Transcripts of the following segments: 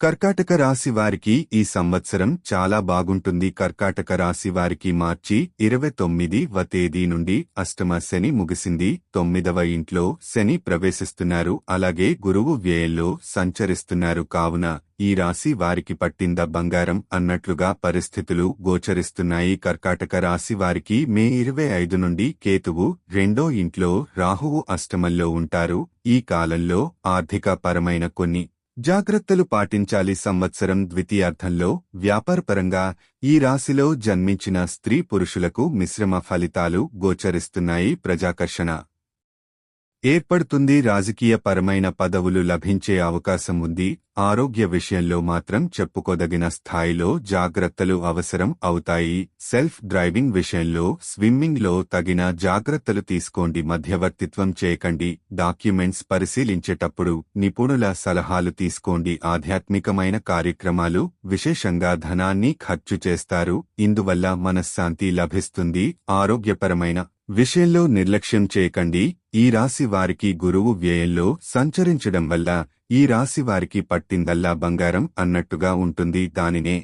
కర్కాటక రాశి వారికి ఈ సంవత్సరం చాలా బాగుంటుంది. కర్కాటక రాశి వారికి మార్చి ఇరవై తొమ్మిదివ తేదీ నుండి అష్టమ శని ముగిసింది. తొమ్మిదవ ఇంట్లో శని ప్రవేశిస్తున్నారు. అలాగే గురువు వ్యయంలో సంచరిస్తున్నారు. కావున ఈ రాశి వారికి పట్టింద బంగారం అన్నట్లుగా పరిస్థితులు గోచరిస్తున్నాయి. కర్కాటక రాశి వారికి మే ఇరవై ఐదు నుండి కేతువు రెండో ఇంట్లో రాహువు అష్టమంలో ఉంటారు. ఈ కాలంలో ఆర్థిక పరమైన కొన్ని జాగ్రత్తలు పాటించాలి సంవత్సరం ద్వితీయార్థంలో. వ్యాపారపరంగా ఈ రాశిలో జన్మించిన స్త్రీ పురుషులకు మిశ్రమ ఫలితాలు గోచరిస్తున్నాయి ప్రజాకర్షణ. ఏర్పడుతుంది రాజకీయ పరమైన పదవులు లభించే అవకాశం ఉంది ఆరోగ్య విషయంలో మాత్రం చెప్పుకోదగిన స్థాయిలో జాగ్రత్తలు అవసరం అవుతాయి. సెల్ఫ్ డ్రైవింగ్ విషయంలో స్విమ్మింగ్లో తగిన జాగ్రత్తలు తీసుకోండి. మధ్యవర్తిత్వం చేయకండి. డాక్యుమెంట్స్ పరిశీలించేటప్పుడు నిపుణుల సలహాలు తీసుకోండి. ఆధ్యాత్మికమైన కార్యక్రమాలు విశేషంగా ధనాన్ని ఖర్చు చేస్తారు. ఇందువల్ల మనశ్శాంతి లభిస్తుంది. ఆరోగ్యపరమైన విషయంలో నిర్లక్ష్యం చేయకండి. ఈ రాశి వారికి గురువు వ్యయంలో సంచరించడం వల్ల ఈ రాశి వారికి పట్టిందల్లా బంగారం అన్నట్టుగా ఉంటుంది. దానినే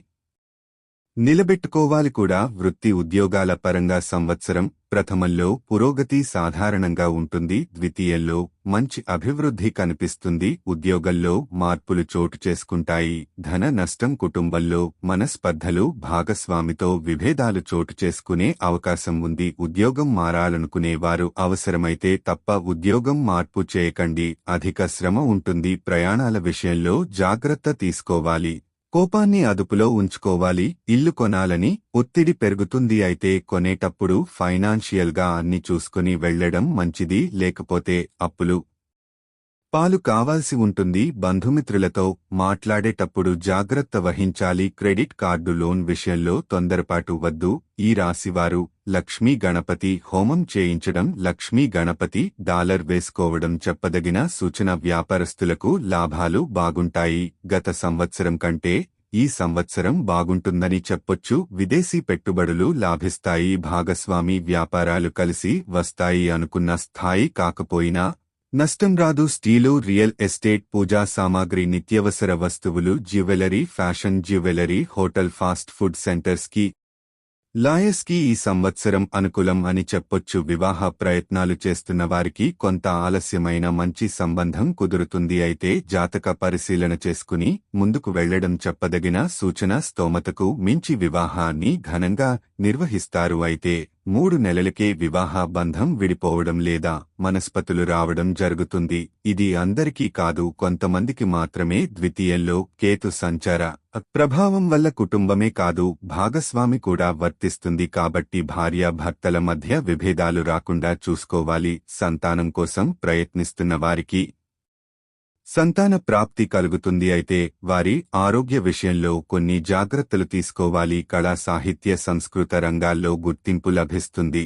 నిలబెట్టుకోవాలి కూడా వృత్తి ఉద్యోగాల పరంగా సంవత్సరం ప్రథమంలో పురోగతి సాధారణంగా ఉంటుంది ద్వితీయంలో మంచి అభివృద్ధి కనిపిస్తుంది ఉద్యోగంలో మార్పులు చోటు చేసుకుంటాయి ధన నష్టం కుటుంబంలో మనస్పర్ధలు భాగస్వామితో విభేదాలు చోటు చేసుకునే అవకాశం ఉంది ఉద్యోగం మారాలనుకునేవారు అవసరమైతే తప్ప ఉద్యోగం మార్పు చేయకండి అధిక శ్రమ ఉంటుంది ప్రయాణాల విషయంలో జాగ్రత్త తీసుకోవాలి. కోపాన్ని అదుపులో ఉంచుకోవాలి ఇల్లు కొనాలని ఒత్తిడి పెరుగుతుంది అయితే కొనేటప్పుడు ఫైనాన్షియల్గా అన్ని చూసుకుని వెళ్ళడం మంచిది లేకపోతే అప్పులు పాలు కావాల్సి ఉంటుంది. బంధుమిత్రులతో మాట్లాడేటప్పుడు జాగ్రత్త వహించాలి. క్రెడిట్ కార్డు లోన్ విషయంలో తొందరపాటు వద్దు. ఈ రాశివారు లక్ష్మీ గణపతి హోమం చేయించడం లక్ష్మీ గణపతి డాలర్ వేసుకోవడం చెప్పదగిన సూచన వ్యాపారస్తులకు లాభాలు బాగుంటాయి. గత సంవత్సరం కంటే ఈ సంవత్సరం బాగుంటుందని చెప్పొచ్చు. విదేశీ పెట్టుబడులు లాభిస్తాయి. భాగస్వామి వ్యాపారాలు కలిసి వస్తాయి అనుకున్న స్థాయి కాకపోయినా నష్టం రాదు. స్టీలు రియల్ ఎస్టేట్ పూజా సామాగ్రి నిత్యవసర వస్తువులు jewellery fashion jewellery hotel fast food సెంటర్స్కి లాయర్స్కి కి ఈ సంవత్సరం అనుకూలం అని చెప్పొచ్చు. వివాహ ప్రయత్నాలు చేస్తున్న వారికి కొంత ఆలస్యమైన మంచి సంబంధం కుదురుతుంది. అయితే జాతక పరిశీలన చేసుకుని ముందుకు వెళ్ళడం చెప్పదగిన సూచన స్తోమతకు మించి వివాహాన్ని ఘనంగా నిర్వహిస్తారు. అయితే మూడు నెలలకే వివాహ బంధం విడిపోవడం లేదా మనస్పతులు రావడం జరుగుతుంది. ఇది అందరికీ కాదు కొంతమందికి మాత్రమే ద్వితీయంలో కేతు సంచార ప్రభావం వల్ల కుటుంబమే కాదు భాగస్వామి కూడా వర్తిస్తుంది కాబట్టి భార్యాభర్తల మధ్య విభేదాలు రాకుండా చూసుకోవాలి. సంతానం కోసం ప్రయత్నిస్తున్న వారికి సంతాన ప్రాప్తి కలుగుతుంది అయితే వారి ఆరోగ్య విషయంలో కొన్ని జాగ్రత్తలు తీసుకోవాలి. కళా సాహిత్య సంస్కృత రంగాల్లో గుర్తింపు లభిస్తుంది.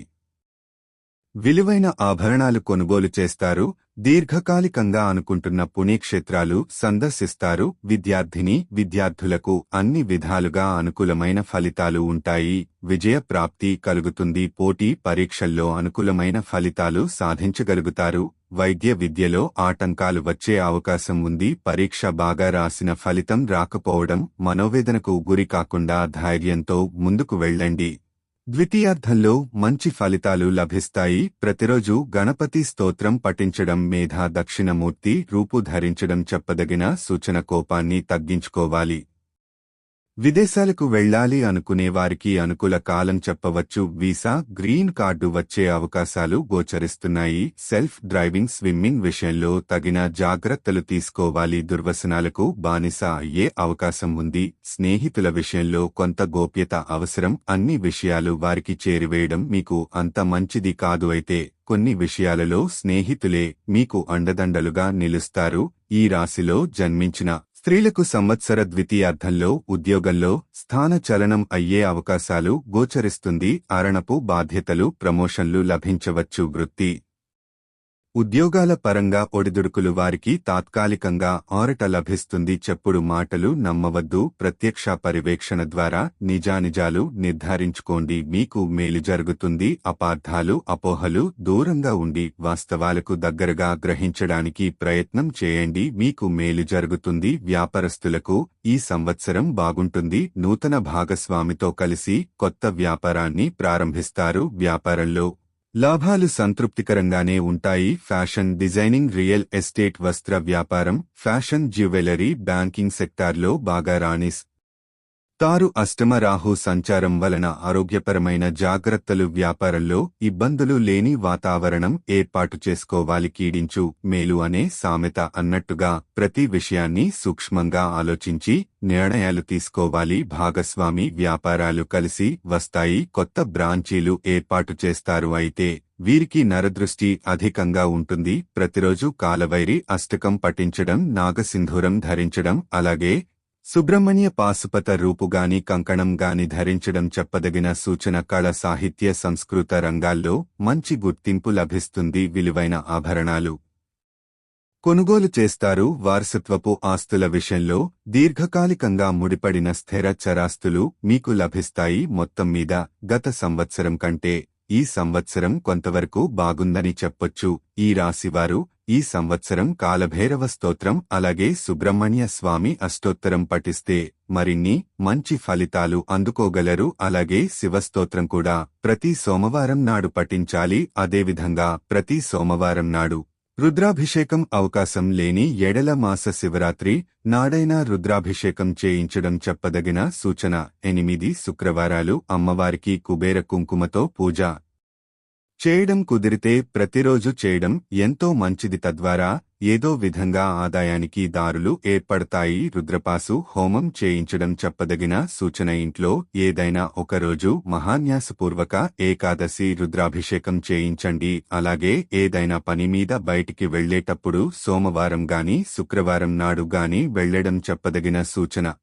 విలువైన ఆభరణాలు కొనుగోలు చేస్తారు. దీర్ఘకాలికంగా అనుకుంటున్న పుణ్యక్షేత్రాలు సందర్శిస్తారు. విద్యార్థిని విద్యార్థులకు అన్ని విధాలుగా అనుకూలమైన ఫలితాలు ఉంటాయి. విజయ ప్రాప్తి కలుగుతుంది. పోటీ పరీక్షల్లో అనుకూలమైన ఫలితాలు సాధించగలుగుతారు. వైద్య విద్యలో ఆటంకాలు వచ్చే అవకాశం ఉంది. పరీక్ష బాగా రాసిన ఫలితం రాకపోవడం మనోవేదనకు గురి కాకుండా ధైర్యంతో ముందుకు వెళ్ళండి. ద్వితీయార్థంలో మంచి ఫలితాలు లభిస్తాయి. ప్రతిరోజు గణపతి స్తోత్రం పఠించడం మేధా దక్షిణమూర్తి రూపు ధరించడం చెప్పదగిన సూచన కోపాన్ని తగ్గించుకోవాలి. విదేశాలకు వెళ్ళాలి అనుకునే వారికి అనుకూల కాలం చెప్పవచ్చు. వీసా గ్రీన్ కార్డు వచ్చే అవకాశాలు గోచరిస్తున్నాయి. సెల్ఫ్ డ్రైవింగ్ స్విమ్మింగ్ విషయంలో తగిన జాగ్రత్తలు తీసుకోవాలి. దుర్వసనాలకు బానిస అయ్యే అవకాశం ఉంది. స్నేహితుల విషయంలో కొంత గోప్యత అవసరం. అన్ని విషయాలు వారికి చేరివేయడం మీకు అంత మంచిది కాదు అయితే కొన్ని విషయాలలో స్నేహితులే మీకు అండదండలుగా నిలుస్తారు. ఈ రాశిలో జన్మించిన స్త్రీలకు సంవత్సర ద్వితీయార్థంలో ఉద్యోగంలో స్థానచలనం అయ్యే అవకాశాలు గోచరిస్తుంది. అరణపు బాధ్యతలు ప్రమోషన్లు లభించవచ్చు. వృత్తి ఉద్యోగాల పరంగా ఒడిదుడుకులు వారికి తాత్కాలికంగా ఆరట లభిస్తుంది చెప్పుడు మాటలు నమ్మవద్దు ప్రత్యక్ష పర్యవేక్షణ ద్వారా నిజానిజాలు నిర్ధారించుకోండి మీకు మేలు జరుగుతుంది అపార్థాలు అపోహలు దూరంగా ఉండి వాస్తవాలకు దగ్గరగా గ్రహించడానికి ప్రయత్నం చేయండి మీకు మేలు జరుగుతుంది వ్యాపారస్తులకు ఈ సంవత్సరం బాగుంటుంది నూతన భాగస్వామితో కలిసి కొత్త వ్యాపారాన్ని ప్రారంభిస్తారు వ్యాపారంలో లాభాలు సంతృప్తికరంగానే ఉంటాయి. ఫ్యాషన్ డిజైనింగ్ రియల్ ఎస్టేట్ వస్త్ర వ్యాపారం ఫ్యాషన్ జ్యువెలరీ బ్యాంకింగ్ సెక్టార్లో బాగా రాణిస్. తారు అష్టమ రాహు సంచారం వలన ఆరోగ్యపరమైన జాగ్రత్తలు వ్యాపారంలో ఇబ్బందులు లేని వాతావరణం ఏర్పాటు చేసుకోవాలి కీడించు మేలు అనే సామెత అన్నట్టుగా ప్రతి విషయాన్ని సూక్ష్మంగా ఆలోచించి నిర్ణయాలు తీసుకోవాలి. భాగస్వామి వ్యాపారాలు కలిసి వస్తాయి. కొత్త బ్రాంచీలు ఏర్పాటు చేస్తారు. అయితే వీరికి నరదృష్టి అధికంగా ఉంటుంది. ప్రతిరోజు కాలవైరి అష్టకం పఠించడం నాగసింధూరం ధరించడం అలాగే సుబ్రహ్మణ్య పాశుపత రూపుగాని కంకణం గాని ధరించడం చెప్పదగిన సూచన కళ సాహిత్య సంస్కృత రంగాల్లో మంచి గుర్తింపు లభిస్తుంది. విలువైన ఆభరణాలు. కొనుగోలు చేస్తారు. వారసత్వపు ఆస్తుల విషయంలో దీర్ఘకాలికంగా ముడిపడిన స్థిర చరాస్తులు మీకు లభిస్తాయి. మొత్తం మీద గత సంవత్సరం కంటే ఈ సంవత్సరం కొంతవరకు బాగుందని చెప్పొచ్చు. ఈ రాశివారు ఈ సంవత్సరం కాలభైరవ స్తోత్రం అలాగే సుబ్రహ్మణ్య స్వామి అష్టోత్తరం పఠిస్తే మరిన్ని మంచి ఫలితాలు అందుకోగలరు. అలాగే శివస్తోత్రం కూడా ప్రతి సోమవారం నాడు పఠించాలి. అదేవిధంగా ప్రతి సోమవారం నాడు రుద్రాభిషేకం అవకాశం లేని ఎడల మాస శివరాత్రి నాడైనా రుద్రాభిషేకం చేయించడం చెప్పదగిన సూచన. ఎనిమిది శుక్రవారాలు అమ్మవారికి కుబేర కుంకుమతో పూజ. చేయడం కుదిరితే ప్రతిరోజు చేయడం ఎంతో మంచిది తద్వారా ఏదో విధంగా ఆదాయానికి దారులు ఏర్పడతాయి. రుద్రపాసు హోమం చేయించడం చెప్పదగిన సూచన ఇంట్లో ఏదైనా ఒక రోజు మహాన్యాసపూర్వక ఏకాదశి రుద్రాభిషేకం చేయించండి. అలాగే ఏదైనా పని మీద బయటికి వెళ్ళేటప్పుడు సోమవారం గాని శుక్రవారం నాడు గాని వెళ్ళడం చెప్పదగిన సూచన.